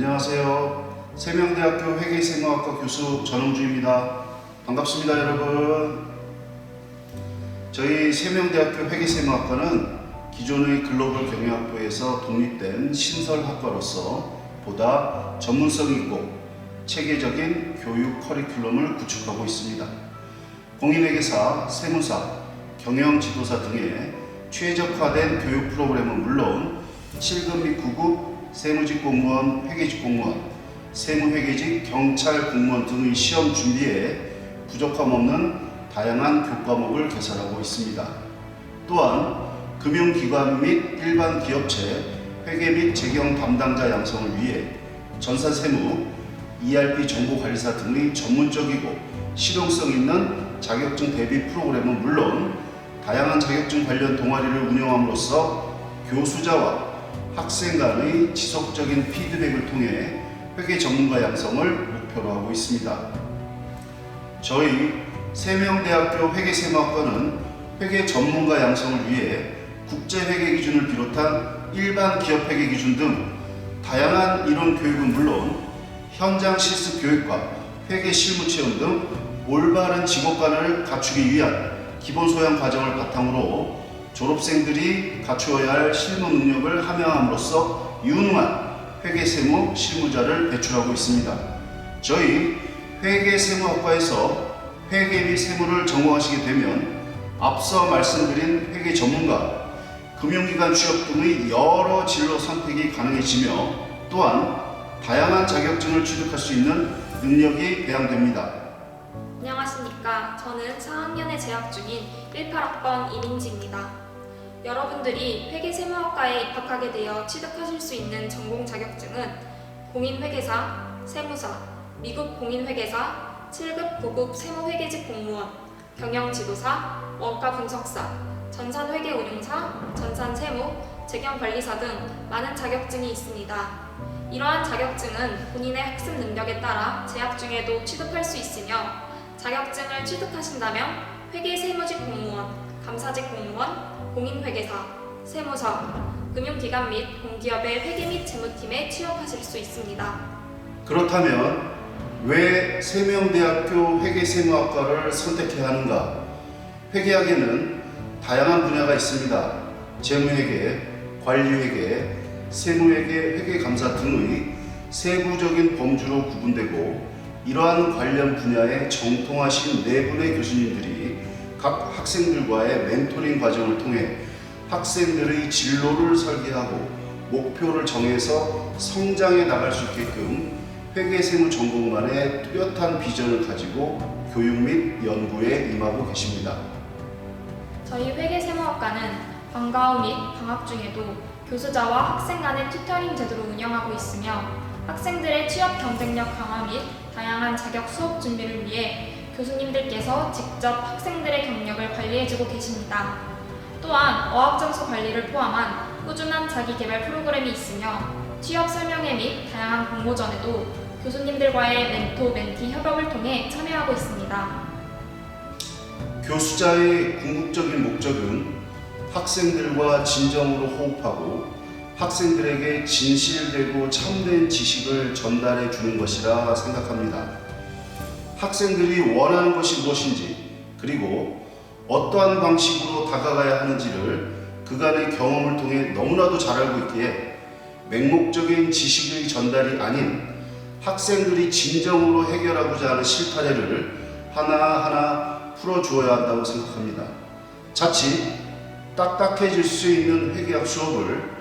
안녕하세요. 세명대학교 회계생명학과 교수 전홍주입니다. 반갑습니다, 여러분. 저희 세명대학교 회계생명학과는 기존의 글로벌 경영학부에서 독립된 신설학과로서 보다 전문성 있고 체계적인 교육 커리큘럼을 구축하고 있습니다. 공인회계사, 세무사, 경영지도사 등의 최적화된 교육 프로그램은 물론 7급 및 9급 세무직 공무원, 회계직 공무원, 세무회계직 경찰 공무원 등의 시험 준비에 부족함 없는 다양한 교과목을 개설하고 있습니다. 또한 금융기관 및 일반 기업체 회계 및 재경 담당자 양성을 위해 전사세무, ERP 정보관리사 등의 전문적이고 실용성 있는 자격증 대비 프로그램은 물론 다양한 자격증 관련 동아리를 운영함으로써 교수자와 학생 간의 지속적인 피드백을 통해 회계 전문가 양성을 목표로 하고 있습니다. 저희 세명대학교 회계세무학과는 회계 전문가 양성을 위해 국제회계 기준을 비롯한 일반 기업 회계 기준 등 다양한 이론 교육은 물론 현장 실습 교육과 회계 실무 체험 등 올바른 직업 관을 갖추기 위한 기본 소양 과정을 바탕으로 졸업생들이 갖추어야 할 실무 능력을 함양함으로써 유능한 회계세무 실무자를 배출하고 있습니다. 저희 회계세무학과에서 회계 및 세무를 전공하시게 되면 앞서 말씀드린 회계 전문가, 금융기관 취업 등의 여러 진로 선택이 가능해지며 또한 다양한 자격증을 취득할 수 있는 능력이 배양됩니다. 안녕하십니까. 저는 4학년에 재학 중인 18학번 이민지입니다. 여러분들이 회계세무학과에 입학하게 되어 취득하실 수 있는 전공 자격증은 공인회계사, 세무사, 미국 공인회계사, 7급, 9급 세무회계직 공무원, 경영지도사, 원가 분석사, 전산회계운용사, 전산세무, 재경관리사 등 많은 자격증이 있습니다. 이러한 자격증은 본인의 학습 능력에 따라 재학 중에도 취득할 수 있으며 자격증을 취득하신다면 회계세무직 공무원, 감사직 공무원, 공인회계사, 세무사, 금융기관 및 공기업의 회계 및 재무팀에 취업하실 수 있습니다. 그렇다면 왜 세명대학교 회계세무학과를 선택해야 하는가? 회계학에는 다양한 분야가 있습니다. 재무회계, 관리회계, 세무회계, 회계감사 등의 세부적인 범주로 구분되고 이러한 관련 분야에 정통하신 네 분의 교수님들이 각 학생들과의 멘토링 과정을 통해 학생들의 진로를 설계하고 목표를 정해서 성장해 나갈 수 있게끔 회계세무 전공만의 뚜렷한 비전을 가지고 교육 및 연구에 임하고 계십니다. 저희 회계세무학과는 방과 후 및 방학 중에도 교수자와 학생 간의 튜터링 제도를 운영하고 있으며 학생들의 취업 경쟁력 강화 및 다양한 자격 수업 준비를 위해 교수님들께서 직접 학생들의 경력을 관리해주고 계십니다. 또한 어학점수 관리를 포함한 꾸준한 자기개발 프로그램이 있으며 취업 설명회 및 다양한 공모전에도 교수님들과의 멘토 멘티 협업을 통해 참여하고 있습니다. 교수자의 궁극적인 목적은 학생들과 진정으로 호흡하고 학생들에게 진실되고 참된 지식을 전달해 주는 것이라 생각합니다. 학생들이 원하는 것이 무엇인지 그리고 어떠한 방식으로 다가가야 하는지를 그간의 경험을 통해 너무나도 잘 알고 있기에 맹목적인 지식의 전달이 아닌 학생들이 진정으로 해결하고자 하는 실타래를 하나하나 풀어주어야 한다고 생각합니다. 자칫 딱딱해질 수 있는 회계학 수업을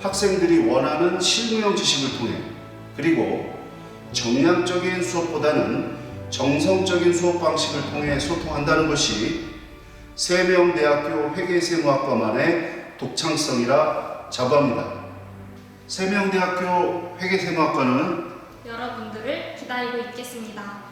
학생들이 원하는 실무형 지식을 통해 그리고 정량적인 수업보다는 정성적인 수업 방식을 통해 소통한다는 것이 세명대학교 회계세무학과만의 독창성이라 자부합니다. 세명대학교 회계세무학과는 여러분들을 기다리고 있겠습니다.